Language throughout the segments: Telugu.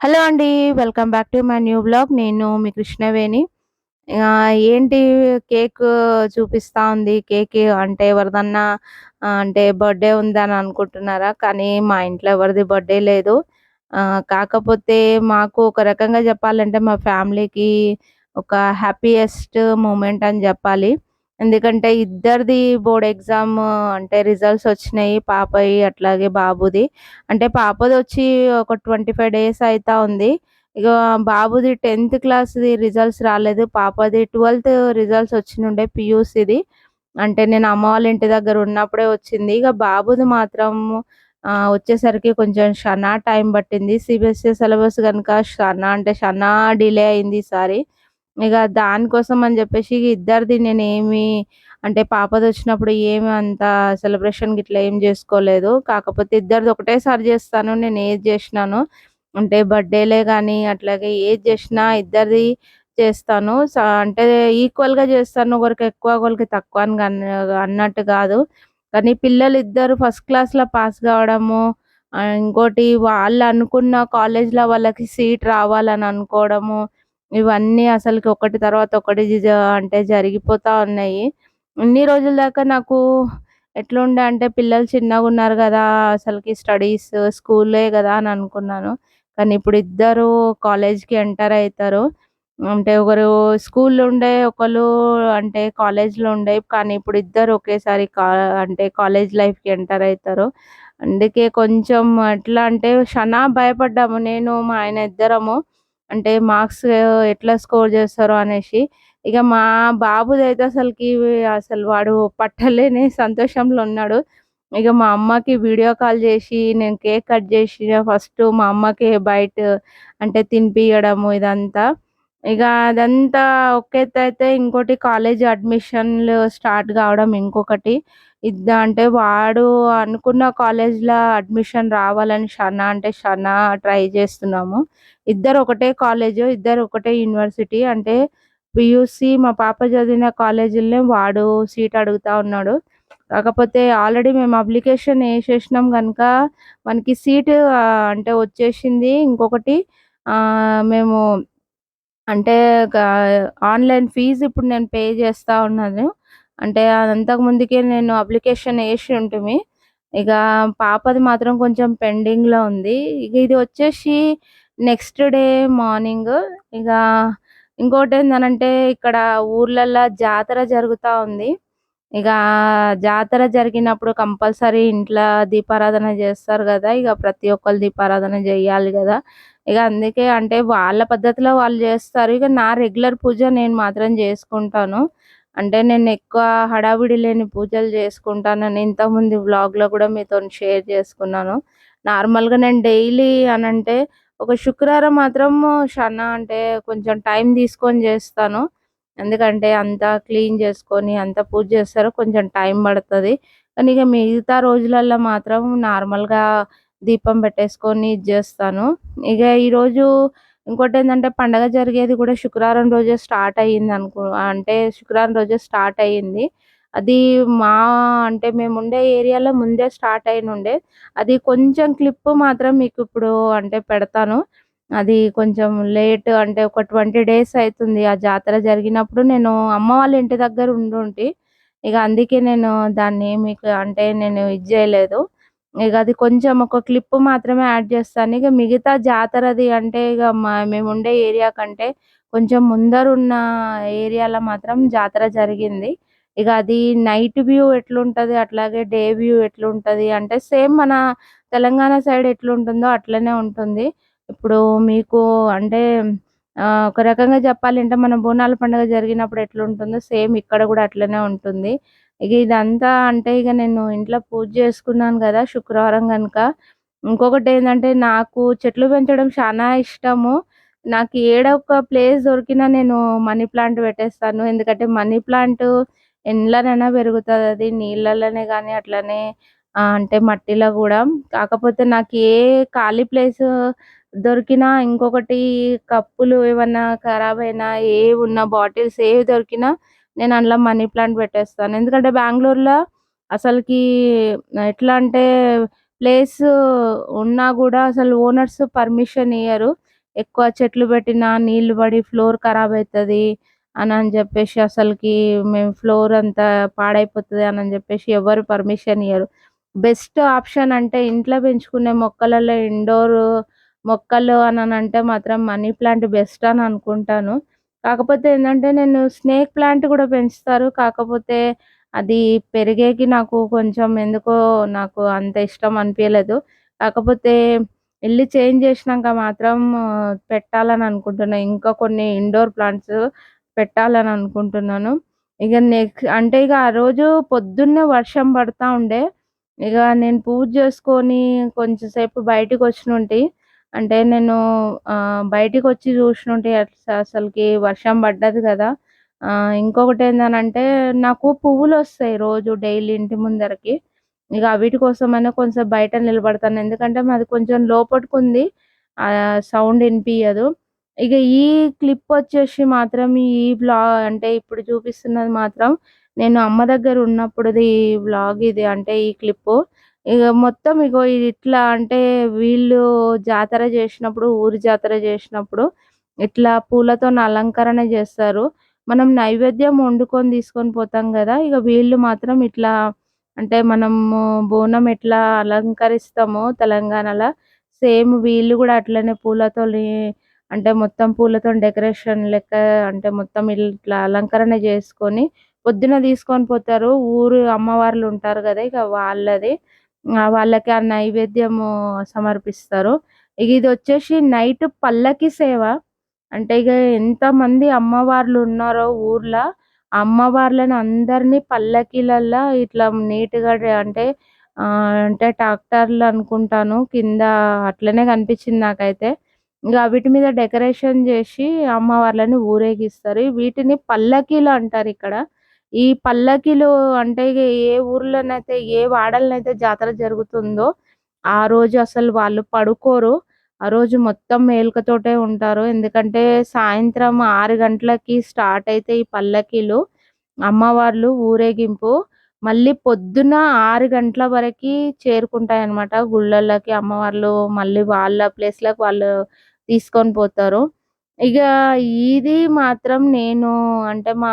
హలో అండి. Welcome back to my new blog నేను మీ కృష్ణవేణి. ఏంటి కేక్ చూపిస్తా ఉంది. కేక్ అంటే ఎవరిదన్నా అంటే బర్త్‌డే ఉందని అనుకుంటున్నారా? కానీ మా ఇంట్లో ఎవరిది బర్త్‌డే లేదు. కాకపోతే మాకు ఒక రకంగా చెప్పాలంటే మా ఫ్యామిలీకి ఒక హ్యాపీయెస్ట్ మూమెంట్ అని చెప్పాలి ఎందుకంటే ఇద్దరిది బోర్డ్ ఎగ్జామ్ అంటే రిజల్ట్స్ వచ్చినాయి. పాపయి అట్లాగే బాబుది. అంటే పాపది వచ్చి ఒక 25 డేస్ అవుతా ఉంది. ఇక బాబుది 10థ్ క్లాస్‌ది రిజల్ట్స్ రాలేదు. పాపది 12థ్ రిజల్ట్స్ వచ్చినుండే పియూసీది అంటే నేను అమ్మ వాళ్ళ ఇంటి దగ్గర ఉన్నప్పుడే వచ్చింది. ఇక బాబుది మాత్రం వచ్చేసరికి కొంచెం షనా టైం పట్టింది. సీబీఎస్‌ఈ సిలబస్ కనుక షనా అంటే షనా డిలే అయింది ఈసారి. ఇక దానికోసం అని చెప్పేసి ఇద్దరిది నేను ఏమి అంటే పాపది వచ్చినప్పుడు ఏమి అంత సెలబ్రేషన్ గిట్లా ఏం చేసుకోలేదు కాకపోతే ఇద్దరిది ఒకటేసారి చేస్తాను నేను ఏది చేసినాను అంటే బర్త్‌డేలే కానీ అట్లాగే ఏది చేసినా ఇద్దరిది చేస్తాను. అంటే ఈక్వల్‌గా చేస్తాను ఒకరికి ఎక్కువ, ఒకరికి తక్కువ అని అన్నట్టు కాదు కానీ పిల్లలు ఇద్దరు ఫస్ట్ క్లాస్‌లో పాస్ కావడము ఇంకోటి వాళ్ళు అనుకున్న కాలేజ్‌లో వాళ్ళకి సీట్ రావాలని అనుకోవడము, ఇవన్నీ అసలుకి ఒకటి తర్వాత ఒకటి అంటే జరిగిపోతా ఉన్నాయి. ఇన్ని రోజుల దాకా నాకు ఎట్లుండే అంటే పిల్లలు చిన్నగా ఉన్నారు కదా అసలుకి స్టడీస్ స్కూలే కదా అని అనుకున్నాను. కానీ ఇప్పుడు ఇద్దరు కాలేజ్‌కి ఎంటర్ అవుతారు అంటే ఒకరు స్కూల్‌లో ఉండే, ఒకరు అంటే కాలేజ్‌లో ఉండే. కానీ ఇప్పుడు ఇద్దరు ఒకేసారి కా అంటే కాలేజ్ లైఫ్‌కి ఎంటర్ అవుతారు అందుకే కొంచెం ఎట్లా అంటే షనా భయపడ్డాము. నేను, మా ఆయన ఇద్దరము. అంటే మార్క్స్ ఎట్లా స్కోర్ చేస్తారో అనేసి. ఇక మా బాబుది అయితే అసలుకి అసలు వాడు పట్టలేని సంతోషంలో ఉన్నాడు. ఇక మా అమ్మకి వీడియో కాల్ చేసి నేను కేక్ కట్ చేసి ఫస్ట్ మా అమ్మకి బయట అంటే తినిపియడము ఇదంతా. ఇక అదంతా ఒక అయితే ఇంకోటి కాలేజ్ అడ్మిషన్‌లు స్టార్ట్ కావడం ఇంకొకటి. ఇద్ద అంటే వాడు అనుకున్న కాలేజ్‌లో అడ్మిషన్ రావాలని షనా అంటే షనా ట్రై చేస్తున్నాము ఇద్దరు ఒకటే కాలేజ్ ఇద్దరు ఒకటే యూనివర్సిటీ. అంటే పియూసీ మా పాప చదివిన కాలేజీలనే వాడు సీట్ అడుగుతా ఉన్నాడు. కాకపోతే ఆల్రెడీ మేము అప్లికేషన్ వేసేసినాం కనుక మనకి సీటు అంటే వచ్చేసింది. ఇంకొకటి మేము అంటే ఆన్‌లైన్ ఫీజ్ ఇప్పుడు నేను పే చేస్తా ఉన్నాను. అంటే అంతకు ముందుకే నేను అప్లికేషన్ వేసి ఉంటుంది ఇగ పాపది మాత్రం కొంచెం పెండింగ్‌లో ఉంది. ఇక ఇది వచ్చేసి నెక్స్ట్ డే మార్నింగ్ ఇగ ఇంకోటేందనంటే ఇక్కడ ఊర్లల్లో జాతర జరుగుతా ఉంది. ఇక జాతర జరిగినప్పుడు కంపల్సరీ ఇంట్లో దీపారాధన చేస్తారు కదా ఇక ప్రతి ఒక్కరు దీపారాధన చేయాలి కదా. ఇక అందుకే అంటే వాళ్ళ పద్ధతిలో వాళ్ళు చేస్తారు. ఇక నా రెగ్యులర్ పూజ నేను మాత్రం చేసుకుంటాను. అంటే నేను ఎక్కువ హడావిడి లేని పూజలు జేసుకుంటానని ఇంతకుముందు వ్లాగ్‌లో కూడా మీతోని షేర్ చేసుకున్నాను. నార్మల్‌గా నేను డైలీ అని అంటే ఒక శుక్రవారం మాత్రం షనా అంటే కొంచెం టైం తీసుకొని చేస్తాను. ఎందుకంటే అంతా క్లీన్ చేసుకొని, అంతా పూజ చేస్తారు. కొంచెం టైం పడుతుంది కానీ ఇక మిగతా రోజులల్లో మాత్రం నార్మల్‌గా దీపం పెట్టేసుకొని ఇది చేస్తాను ఇక ఈరోజు ఏంటంటే పండగ జరిగేది కూడా శుక్రవారం రోజే స్టార్ట్ అయ్యిందనుకో అంటే శుక్రవారం రోజే స్టార్ట్ అయ్యింది. అది మా అంటే మేముండే ఏరియాలో ముందే స్టార్ట్ అయినుండే. అది కొంచెం క్లిప్ మాత్రం మీకు ఇప్పుడు అంటే పెడతాను. అది కొంచెం లేట్ అంటే ఒక 20 డేస్ అవుతుంది ఆ జాతర జరిగినప్పుడు నేను అమ్మ వాళ్ళ ఇంటి దగ్గర ఉండుంటి. ఇక అందుకే నేను దాన్ని మీకు అంటే నేను ఇది చేయలేదు ఇక అది కొంచెం ఒక క్లిప్ మాత్రమే యాడ్ చేస్తాను. ఇక మిగతా జాతరది అంటే ఇక మా మేము ఉండే ఏరియా కంటే కొంచెం ముందరున్న ఏరియాలో మాత్రం జాతర జరిగింది. ఇక అది నైట్ వ్యూ ఎట్లుంటది, అట్లాగే డే వ్యూ ఎట్లుంటది అంటే సేమ్ మన తెలంగాణ సైడ్ ఎట్లుంటుందో అట్లనే ఉంటుంది. ఇప్పుడు మీకు అంటే ఒక రకంగా చెప్పాలంటే మన బోనాల పండుగ జరిగినప్పుడు ఎట్లుంటుందో సేమ్ ఇక్కడ కూడా అట్లనే ఉంటుంది. ఇక ఇదంతా అంటే ఇక నేను ఇంట్లో పూజ చేసుకున్నాను కదా శుక్రవారం కనుక ఇంకొకటి ఏంటంటే నాకు చెట్లు పెంచడం చానా ఇష్టము. నాకు ఏడ ఒక ప్లేస్ దొరికినా నేను మనీ ప్లాంట్ పెట్టేస్తాను. ఎందుకంటే మనీ ప్లాంట్ ఎండ్లనైనా అది నీళ్ళలోనే కానీ అట్లనే అంటే మట్టిలో కూడా కాకపోతే నాకు ఏ ఖాళీ ప్లేస్ దొరికినా ఇంకొకటి కప్పులు ఏమన్నా ఖరాబ్ అయినా ఏ ఉన్న బాటిల్స్ ఏవి దొరికినా నేను అందులో మనీ ప్లాంట్ పెట్టేస్తాను. ఎందుకంటే బెంగళూరులో అసలుకి ఎట్లా అంటే ప్లేస్ ఉన్నా కూడా అసలు ఓనర్స్ పర్మిషన్ ఇయ్యరు. ఎక్కువ చెట్లు పెట్టినా నీళ్ళు పడి ఫ్లోర్ ఖరాబ్ అవుతుంది అని అని చెప్పేసి అసలుకి మేము ఫ్లోర్ అంతా పాడైపోతుంది అని చెప్పేసి ఎవరు పర్మిషన్ ఇయ్యరు బెస్ట్ ఆప్షన్ అంటే ఇంట్లో పెంచుకునే మొక్కలలో ఇండోర్ మొక్కలు అని అంటే మాత్రం మనీ ప్లాంట్ బెస్ట్ అని అనుకుంటాను. కాకపోతే ఏంటంటే నేను స్నేక్ ప్లాంట్ కూడా పెంచుతారు. కాకపోతే అది పెరిగేకి నాకు కొంచెం ఎందుకో నాకు అంత ఇష్టం అనిపించలేదు కాకపోతే ఇల్లు చేంజ్ చేసినాక మాత్రం పెట్టాలని అనుకుంటున్నాను ఇంకా కొన్ని ఇండోర్ ప్లాంట్స్ పెట్టాలని అనుకుంటున్నాను. ఇక నెక్స్ట్ అంటే ఇక ఆ రోజు పొద్దున్నే వర్షం పడతా ఉండే. ఇక నేను పూజ చేసుకొని కొంచెం సేపు బయటికి వచ్చినుంటి. అంటే నేను బయటికి వచ్చి చూసినుంటి అసలుకి వర్షం పడ్డది కదా. ఇంకొకటి ఏంటంటే నాకు పువ్వులు వస్తాయి రోజు డైలీ ఇంటి ముందరకి. ఇక వీటి కోసమైనా కొంచెం బయట నిలబడతాను. ఎందుకంటే మాది కొంచెం లోపటికి ఉంది సౌండ్ వినిపించదు ఇక ఈ క్లిప్ వచ్చేసి మాత్రం ఈ బ్లాగ్ అంటే ఇప్పుడు చూపిస్తున్నది మాత్రం నేను అమ్మ దగ్గర ఉన్నప్పుడుది వ్లాగ్ ఇది అంటే ఈ క్లిప్పు. ఇక మొత్తం ఇగో ఇది ఇట్లా అంటే వీళ్ళు జాతర చేసినప్పుడు ఊరి జాతర చేసినప్పుడు ఇట్లా పూలతో అలంకరణ చేస్తారు. మనం నైవేద్యం వండుకొని తీసుకొని పోతాం కదా ఇక వీళ్ళు మాత్రం ఇట్లా అంటే మనము బోనం ఎట్లా అలంకరిస్తామో తెలంగాణలో సేమ్ వీళ్ళు కూడా అట్లనే పూలతో అంటే మొత్తం పూలతో డెకరేషన్ లెక్క అంటే మొత్తం ఇట్లా అలంకరణ చేసుకొని పొద్దున తీసుకొని పోతారు. ఊరు అమ్మవార్లు ఉంటారు కదా ఇక వాళ్ళది. వాళ్ళకి ఆ నైవేద్యము సమర్పిస్తారు. ఇక ఇది వచ్చేసి నైట్ పల్లకి సేవ. అంటే ఇక ఎంతమంది అమ్మవార్లు ఉన్నారో ఊర్లో అమ్మవార్లను అందరినీ పల్లకీలల్లో ఇట్లా నీట్గా అంటే అంటే ట్రాక్టర్లు అనుకుంటాను కింద అట్లనే కనిపించింది నాకైతే. ఇంకా వీటి మీద డెకరేషన్ చేసి అమ్మవార్లని ఊరేగిస్తారు. వీటిని పల్లకీలు అంటారు ఇక్కడ. ఈ పల్లకీలు అంటే ఏ ఊర్లోనైతే ఏ వాడలనైతే జాతర జరుగుతుందో ఆ రోజు అసలు వాళ్ళు పడుకోరు. ఆ రోజు మొత్తం మేలుకతోటే ఉంటారు. ఎందుకంటే సాయంత్రం ఆరు గంటలకి స్టార్ట్ అయితే ఈ పల్లకీలు అమ్మవార్లు ఊరేగింపు. మళ్ళీ పొద్దున ఆరు గంటల వరకు చేరుకుంటాయి అన్నమాట గుళ్ళల్లోకి అమ్మవార్లు మళ్ళీ వాళ్ళ ప్లేస్లకు వాళ్ళు తీసుకొని పోతారు. ఇక ఇది మాత్రం నేను అంటే మా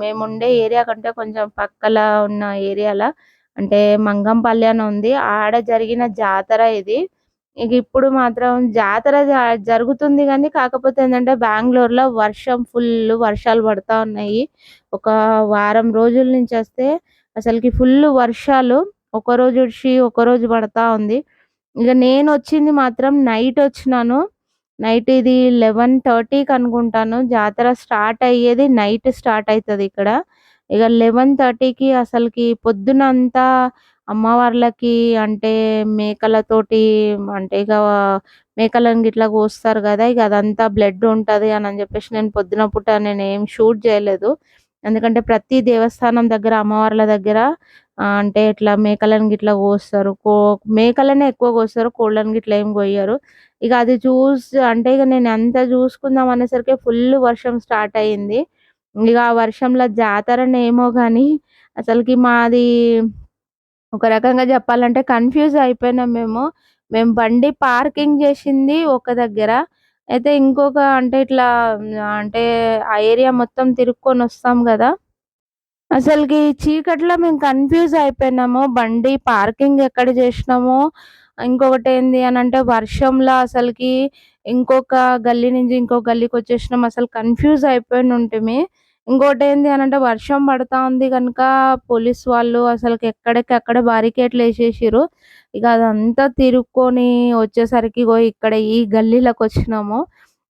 మేముండే ఏరియా కంటే కొంచెం పక్కల ఉన్న ఏరియాలో అంటే మంగంపల్లి అని ఉంది. ఆడ జరిగిన జాతర ఇది. ఇక ఇప్పుడు మాత్రం జాతర జరుగుతుంది కానీ కాకపోతే ఏంటంటే బెంగళూరులో వర్షం ఫుల్ వర్షాలు పడతా ఉన్నాయి. ఒక వారం రోజుల నుంచి వస్తే అసలుకి ఫుల్ వర్షాలు. ఒక రోజు వచ్చి ఒక రోజు పడతా ఉంది. ఇక నేను వచ్చింది మాత్రం నైట్ వచ్చినాను. నైట్ ఇది లెవెన్ థర్టీకి అనుకుంటాను. జాతర స్టార్ట్ అయ్యేది నైట్ స్టార్ట్ అవుతుంది ఇక్కడ. ఇక లెవెన్ థర్టీకి అసలుకి పొద్దున అంతా అమ్మవార్లకి అంటే మేకలతోటి అంటే ఇక మేకలను ఇట్లా కోస్తారు కదా ఇక అదంతా బ్లడ్ ఉంటుంది అని చెప్పేసి నేను పొద్దున పూట నేను ఏం షూట్ చేయలేదు. ఎందుకంటే ప్రతి దేవస్థానం దగ్గర అమ్మవార్ల దగ్గర అంటే ఇట్లా మేకలను గిట్లా కోస్తారు. కో మేకలనే ఎక్కువ కోస్తారు కోళ్ళని గిట్లా ఏం కోయ్యరు. ఇక అది చూసి అంటే ఇక నేను ఎంత చూసుకుందాం అనేసరికి ఫుల్ వర్షం స్టార్ట్ అయ్యింది ఇక ఆ వర్షంలో జాతరనేమో కానీ అసలుకి మాది ఒక రకంగా చెప్పాలంటే కన్ఫ్యూజ్ అయిపోయినాం మేము. మేము బండి పార్కింగ్ చేసింది ఒక దగ్గర. అయితే ఇంకొక అంటే ఇట్లా అంటే ఆ ఏరియా మొత్తం తిరుక్కొని వస్తాం కదా. అసలుకి చీకట్లో మేము కన్ఫ్యూజ్ అయిపోయినాము. బండి పార్కింగ్ ఎక్కడ చేసినామో ఇంకొకటి ఏంది అని అంటే వర్షంలో అసలుకి ఇంకొక గల్లీ నుంచి ఇంకో గల్లీకి వచ్చేసినాం. అసలు కన్ఫ్యూజ్ అయిపోయి ఉంటుంది ఇంకోటి ఏంది అని అంటే వర్షం పడతా ఉంది కనుక పోలీస్ వాళ్ళు అసలుకి ఎక్కడికక్కడ బారికేట్లు వేసేసారు ఇక అదంతా తిరుక్కొని వచ్చేసరికి ఇక్కడ ఈ గల్లీలోకి వచ్చినాము.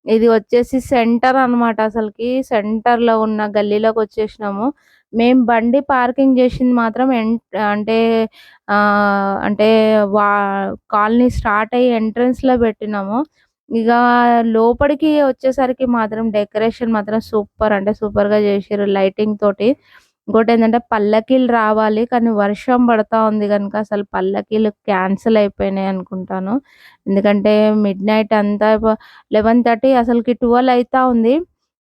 ఇది వచ్చేసి సెంటర్ అనమాట అసలుకి. సెంటర్లో ఉన్న గల్లీలోకి వచ్చేసినాము. మేము బండి పార్కింగ్ చేసింది మాత్రం అంటే అంటే వా కాలనీ స్టార్ట్ అయ్యి ఎంట్రన్స్లో పెట్టినాము. ఇక లోపలికి వచ్చేసరికి మాత్రం డెకరేషన్ మాత్రం సూపర్ అంటే సూపర్గా చేసారు లైటింగ్ తోటి. ఇంకోటి ఏంటంటే పల్లకీలు రావాలి కానీ వర్షం పడతా ఉంది కనుక అసలు పల్లకీలు క్యాన్సిల్ అయిపోయినాయి అనుకుంటాను. ఎందుకంటే మిడ్ నైట్ అంతా లెవెన్ థర్టీ అసలుకి ట్వెల్వ్ అవుతా ఉంది.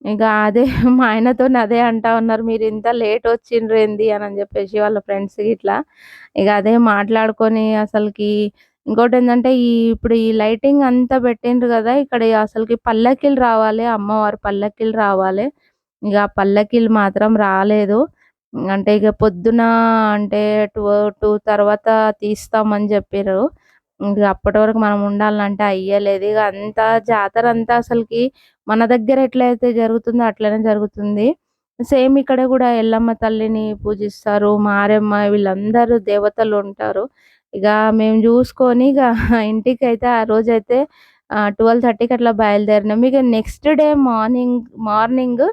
ఇక అదే మా ఆయనతో అదే అంటా ఉన్నారు మీరు ఇంత లేట్ వచ్చిండ్రు ఏంది అని చెప్పేసి వాళ్ళ ఫ్రెండ్స్ ఇట్లా ఇక అదే మాట్లాడుకొని అసలుకి ఇంకోటేందంటే ఈ ఇప్పుడు ఈ లైటింగ్ అంతా పెట్టిండ్రు కదా ఇక్కడ అసలుకి పల్లకిలు రావాలి. అమ్మవారు పల్లకిలు రావాలి. ఇక పల్లకిలు మాత్రం రాలేదు. అంటే ఇక పొద్దున అంటే టూ టూ తర్వాత తీస్తామని చెప్పారు ఇంక అప్పటి వరకు మనం ఉండాలంటే అయ్యలేదు. ఇక అంతా జాతర అంతా అసలుకి మన దగ్గర ఎట్లయితే జరుగుతుందో అట్లనే జరుగుతుంది. సేమ్ ఇక్కడ కూడా ఎల్లమ్మ తల్లిని పూజిస్తారు. మారెమ్మ వీళ్ళందరూ దేవతలు ఉంటారు. ఇక మేము చూసుకొని ఇక ఇంటికి అయితే ఆ రోజైతే ట్వెల్వ్ థర్టీకి అట్లా బయలుదేరినాం. ఇక నెక్స్ట్ డే మార్నింగ్ మార్నింగ్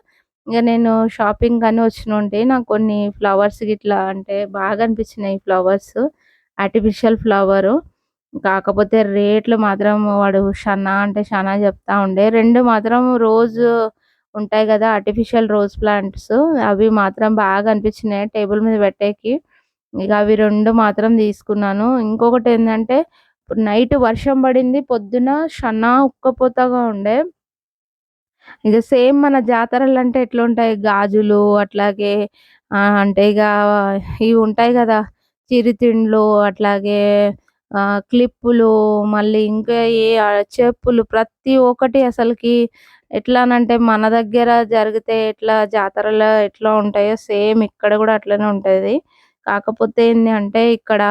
ఇక నేను షాపింగ్ షాపింగ్‌కని వచ్చినుంటి. నాకు కొన్ని ఫ్లవర్స్ గిట్లా అంటే బాగా అనిపించినాయి ఫ్లవర్స్. Artificial flower. కాకపోతే రేట్లు మాత్రం వాడు షనా అంటే షనా చెప్తా ఉండే. రెండు మాత్రం రోజు ఉంటాయి కదా ఆర్టిఫిషియల్ రోజ్ ప్లాంట్స్ అవి మాత్రం బాగా అనిపించినాయి టేబుల్ మీద పెట్టేకి. ఇక అవి రెండు మాత్రం తీసుకున్నాను. ఇంకొకటి ఇప్పుడు నైట్ వర్షం పడింది. పొద్దున షనా ఉక్కపోతగా ఉండే. ఇక సేమ్ మన జాతరలు అంటే ఎట్లా ఉంటాయి గాజులు అట్లాగే అంటే ఇక ఇవి ఉంటాయి కదా చిరుతిండ్లు అట్లాగే క్లిప్పులు మళ్ళీ ఇంకా ఏ చెప్పులు ప్రతి ఒక్కటి అసలుకి ఎట్లానంటే మన దగ్గర జరిగితే ఎట్లా జాతరలో ఎట్లా ఉంటాయో సేమ్ ఇక్కడ కూడా అట్లనే ఉంటది. కాకపోతే ఏంటి అంటే ఇక్కడ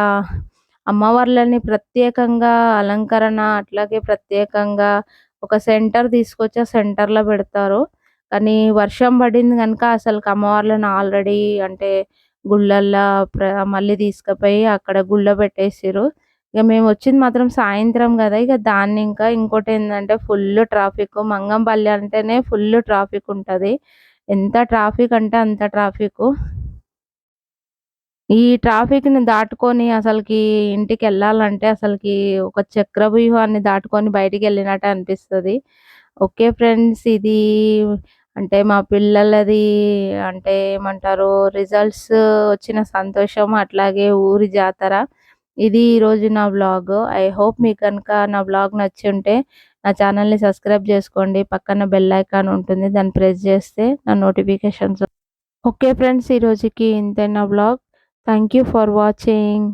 అమ్మవార్లని ప్రత్యేకంగా అలంకరణ అట్లాగే ప్రత్యేకంగా ఒక సెంటర్ తీసుకొచ్చి ఆ సెంటర్‌లో పెడతారు. కానీ వర్షం పడింది గనుక అసలు అమ్మవార్లను ఆల్రెడీ అంటే గుళ్ళల్లో ప్ర మళ్ళీ తీసుకుపోయి అక్కడ గుళ్ళో ఇక మేము వచ్చింది మాత్రం సాయంత్రం కదా ఇక దాన్ని ఇంకా ఇంకోటి ఏంటంటే ఫుల్ ట్రాఫిక్ మంగంపల్లి అంటేనే ఫుల్ ట్రాఫిక్ ఉంటది. ఎంత ట్రాఫిక్ అంటే అంత ట్రాఫిక్ ఈ ట్రాఫిక్‌ని దాటుకొని అసలుకి ఇంటికి వెళ్ళాలంటే అసలుకి ఒక చక్రవ్యూహాన్ని దాటుకొని బయటికి వెళ్ళినట్టు అనిపిస్తది. ఓకే ఫ్రెండ్స్ ఇది అంటే మా పిల్లలది అంటే ఏమంటారు రిజల్ట్స్ వచ్చిన సంతోషం అట్లాగే ఊరి జాతర. ఇది ఈరోజు నా బ్లాగ్ ఐ హోప్ మీకు కనుక నా వ్ నచ్చి ఉంటే నా ఛానల్ని సబ్స్క్రైబ్ చేసుకోండి. పక్కన బెల్ ఐకాన్ ఉంటుంది. దాన్ని ప్రెస్ చేస్తే నా నోటిఫికేషన్స్ ఓకే ఫ్రెండ్స్ ఈరోజుకి ఇంతే నా vlog. Thank you for watching.